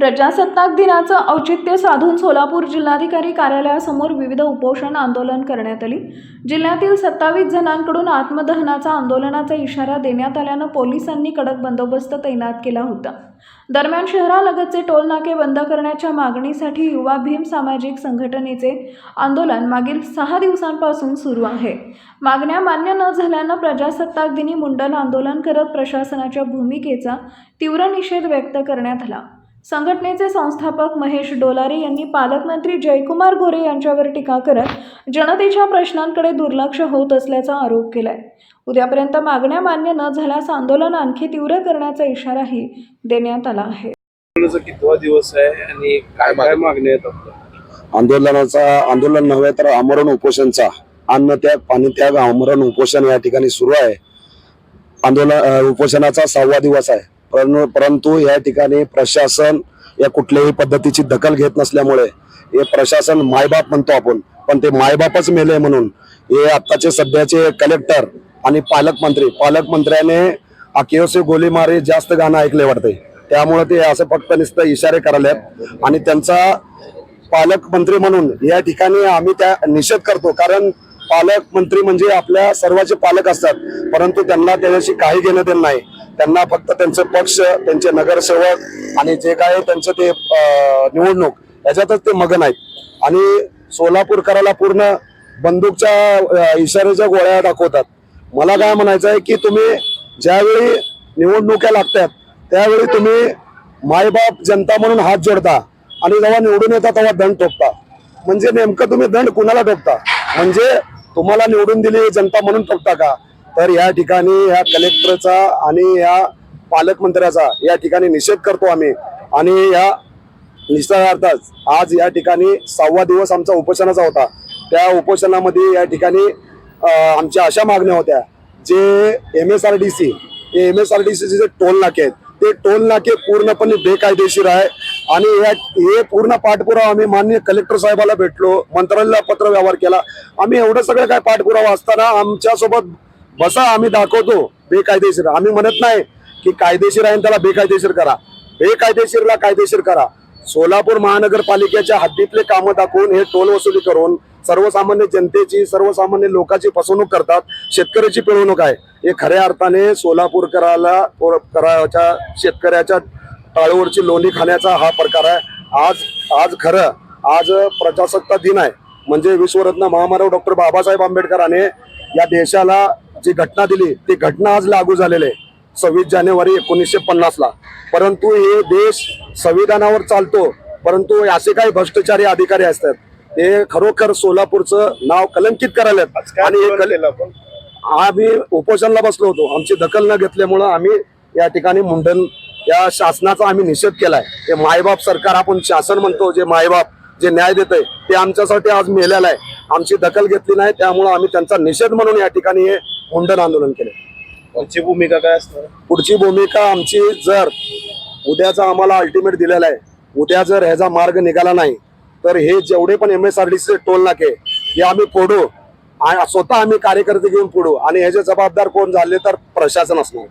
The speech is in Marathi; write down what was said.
प्रजासत्ताक दिनाचं औचित्य साधून सोलापूर जिल्हाधिकारी कार्यालयासमोर विविध उपोषण आंदोलन करण्यात आली. जिल्ह्यातील सत्तावीस जणांकडून आत्मदहनाचा आंदोलनाचा इशारा देण्यात आल्यानं पोलिसांनी कडक बंदोबस्त तैनात केला होता. दरम्यान शहरालगतचे टोलनाके बंद करण्याच्या मागणीसाठी युवा भीम सामाजिक संघटनेचे आंदोलन मागील सहा दिवसांपासून सुरू आहे. मागण्या मान्य न झाल्यानं प्रजासत्ताक दिनी मुंडन आंदोलन करत प्रशासनाच्या भूमिकेचा तीव्र निषेध व्यक्त करण्यात आला. संघटनेचे संस्थापक महेश डोलारे यांनी पालकमंत्री जयकुमार गोरे यांच्यावर टीका करत जनतेच्या प्रश्नांकडे दुर्लक्ष होत असल्याचा आरोप केलाय. उद्यापर्यंत मागण्या मान्य न झाल्यास आंदोलन आणखी तीव्र करण्याचा इशाराही देण्यात आला आहे. आंदोलनाचा कितवा दिवस आहे आणि काय आहेत आंदोलनाचा आंदोलन नव्हे तर आमरण उपोषणचा अन्न त्याग पाणी त्याग आमरण उपोषण या ठिकाणी सुरू आहे. आंदोलन उपोषणाचा सहावा दिवस आहे. परंतु या ठिकाणी प्रशासन या कुठल्याही पद्धतीची दखल घेत नसल्यामुळे हे प्रशासन मायबाप म्हणतो आपण. पण ते मायबापच मेले म्हणून. हे आत्ताचे सध्याचे कलेक्टर आणि पालकमंत्री पालकमंत्र्याने अकिओसे गोली मारे जास्त गाणं ऐकले वाटते त्यामुळे ते असं फक्त नुसतं इशारे करायला आणि त्यांचा पालकमंत्री म्हणून या ठिकाणी आम्ही त्या निषेध करतो. कारण पालकमंत्री म्हणजे आपल्या सर्वांचे पालक असतात. परंतु त्यांना त्याच्याशी काही घेणं देणं नाही. त्यांना फक्त त्यांचे पक्ष त्यांचे नगरसेवक आणि जे काय त्यांचं ते निवडणूक याच्यातच ते मगन आहेत. आणि सोलापूरकराला पूर्ण बंदूकच्या इशाऱ्याच्या गोळ्या दाखवतात. मला काय म्हणायचं आहे की तुम्ही ज्यावेळी निवडणुका लागतात त्यावेळी तुम्ही मायबाप जनता म्हणून हात जोडता आणि जेव्हा निवडून येता तेव्हा दंड ठोकता म्हणजे नेमकं तुम्ही दंड कुणाला ठोकता म्हणजे तुम्हाला निवडून दिली जनता म्हणून ठोकता का? तर या ठिकाणी या कलेक्टरचा आणि या पालकमंत्र्याचा या ठिकाणी निषेध करतो आम्ही. आणि या निषेधार्थाच आज या ठिकाणी सहावा दिवस आमचा उपोषणाचा होता. त्या उपोषणामध्ये या ठिकाणी आमच्या अशा मागण्या होत्या. जे M S R D C हे एम एस आर डी सीचे जे टोल नाके आहेत ते टोल नाके पूर्णपणे बेकायदेशीर आहे. आणि या हे पूर्ण पाठपुरावा आम्ही मान्य कलेक्टर साहेबाला भेटलो मंत्रालयाला पत्र व्यवहार केला. आम्ही एवढं सगळं काय पाठपुरावा असताना आमच्यासोबत बसा आम्ही दाखवतो. बेकायदेशीर. आम्ही म्हणत नाही की कायदेशीर आहे आणि त्याला बेकायदेशीर करा. बेकायदेशीरला कायदेशीर करा. सोलापूर महानगरपालिकेच्या हद्दीतले कामं दाखवून हे टोल वसुली करून सर्वसामान्य जनतेची सर्वसामान्य लोकांची फसवणूक करतात शेतकऱ्याची पिळवणूक आहे. हे खऱ्या अर्थाने सोलापूरकराला कराच्या शेतकऱ्याच्या टाळूवरची लोणी खाण्याचा हा प्रकार आहे. आज आज खरं आज प्रजासत्ताक दिन आहे. म्हणजे विश्वरत्न महामानव डॉक्टर बाबासाहेब आंबेडकरांनी या देशाला जी घटना दिली ती घटना आज लागू झालेली आहे. सव्वीस जानेवारी एकोणीसशे पन्नास ला परंतु हे देश संविधानावर चालतो परंतु असे काही भ्रष्टाचारी अधिकारी असतात ते खरोखर सोलापूरचं नाव कलंकित करायला आणि हे आम्ही उपोषणला बसलो होतो. आमची दखल न घेतल्यामुळं आम्ही या ठिकाणी मुंडन या शासनाचा आम्ही निषेध केलाय. ते मायबाप सरकार आपण शासन म्हणतो जे मायबाप जे न्याय देत आहे ते आमच्यासाठी आज मेलेलं आहे. आमची दखल घेतली नाही त्यामुळं आम्ही त्यांचा निषेध म्हणून या ठिकाणी हे मुंडन आंदोलन केले. तुमची भूमिका काय असणार? पुढची भूमिका आमची जर उद्याचा आम्हाला अल्टिमेट दिलेला आहे उद्या जर ह्याचा मार्ग निघाला नाही तर हे जेवढे पण M S R D C toll नाके हे आम्ही फोडू. आणि स्वतः आम्ही कार्यकर्ते घेऊन फोडू. आणि ह्याचे जबाबदार कोण झाले तर प्रशासन असणार.